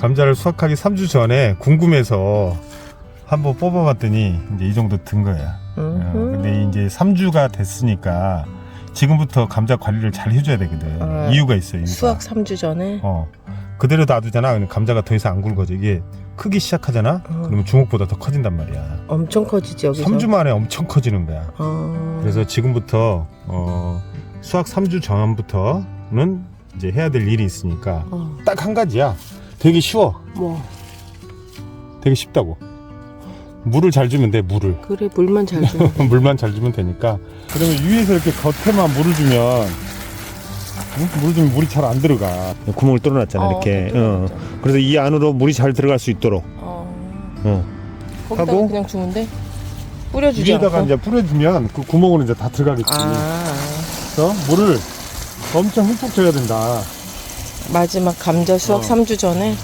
감자를 수확하기 3주 전에 궁금해서 한번 뽑아봤더니 이제 이 정도 든 거야. 어. 근데 이제 3주가 됐으니까 지금부터 감자 관리를 잘 해줘야 되거든. 아, 이유가 있어. 이유가. 수확 3주 전에 어 그대로 놔두잖아. 그럼 감자가 더 이상 안 굵어져. 이게 크기 시작하잖아. 어. 그러면 주먹보다 더 커진단 말이야. 엄청 커지지 여기서 3주 만에 엄청 커지는 거야. 어... 그래서 지금부터 어, 수확 3주 전부터는 이제 해야 될 일이 있으니까 어, 딱 한 가지야. 되게 쉬워. 뭐 되게 쉽다고. 물을 잘 주면 돼. 물을. 그래 물만 잘 줘. 물만 잘 주면 되니까. 그러면 위에서 이렇게 겉에만 물을 주면 응? 물을 주면 물이 잘 안 들어가. 구멍을 뚫어놨잖아 어, 이렇게. 뚫어놨죠. 어. 그래서 이 안으로 물이 잘 들어갈 수 있도록. 어... 어. 거기다가 하고 그냥 주면 돼? 뿌려주지 위에다가 않고? 이제 뿌려주면 그 구멍으로 이제 다 들어가겠지. 아 그래서 물을 엄청 흠뻑 줘야 된다. 마지막 감자 수확 어. 3주 전에